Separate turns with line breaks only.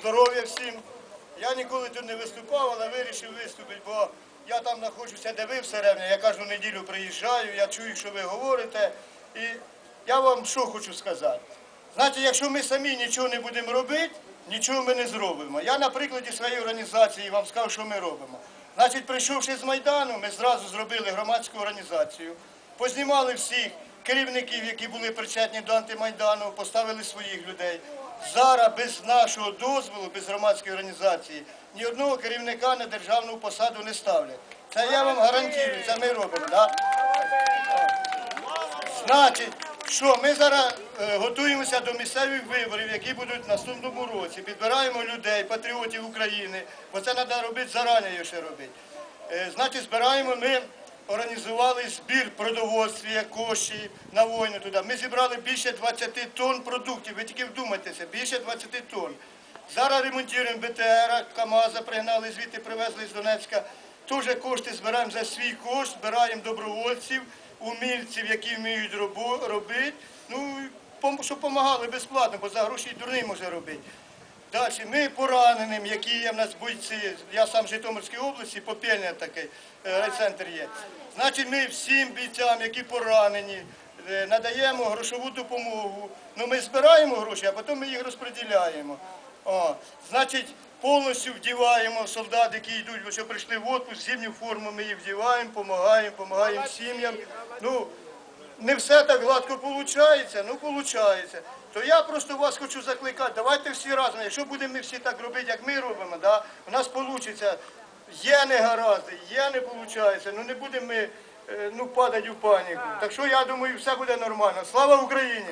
здоров'я всім. Я ніколи тут не виступав, але вирішив виступити, бо я там знаходжуся, де ви все рівно. Я кожну неділю приїжджаю, я чую, що ви говорите. І я вам що хочу сказати. Знаєте, якщо ми самі нічого не будемо робити, нічого ми не зробимо. Я на прикладі своєї організації вам скажу, що ми робимо. Значить, прийшовши з Майдану, ми зразу зробили громадську організацію, познімали всіх керівників, які були причетні до антимайдану, поставили своїх людей. Зараз без нашого дозволу, без громадської організації, ні одного керівника на державну посаду не ставлять. Це я вам гарантую, це ми робимо. Да? Значить, що ми зараз е, готуємося до місцевих виборів, які будуть в наступному році. Підбираємо людей, патріотів України, бо це треба робити зарані ще робити. Е, значить, збираємо ми. Організували збір продовольствя, коші на війну туди. Ми зібрали більше 20 тонн продуктів. Ви тільки вдумайтеся, більше 20 тонн. Зараз ремонтуємо БТР, КАМАЗа пригнали звідти, привезли з Донецька. Теж кошти збираємо за свій кошт, збираємо добровольців, умільців, які вміють робити. Ну, щоб допомагали безплатно, бо за гроші дурний може робити. Далі, ми пораненим, які є в нас бойці, я сам з Житомирської області, попільня такий е, райцентр є. Значить, ми всім бійцям, які поранені, е, надаємо грошову допомогу. Ну, ми збираємо гроші, а потім ми їх розподіляємо. О, значить, повністю вдіваємо солдат, які йдуть, бо що прийшли в отпуск, зимню форму ми їх вдіваємо, допомагаємо, допомагаємо сім'ям. Ну, не все так гладко виходить, ну виходить. То я просто вас хочу закликати, давайте всі разом, якщо будемо ми всі так робити, як ми робимо, да, у нас вийде. Є не гаразд, є не виходить, ну не будемо ми е, ну, падати у паніку. Так що я думаю, все буде нормально. Слава Україні!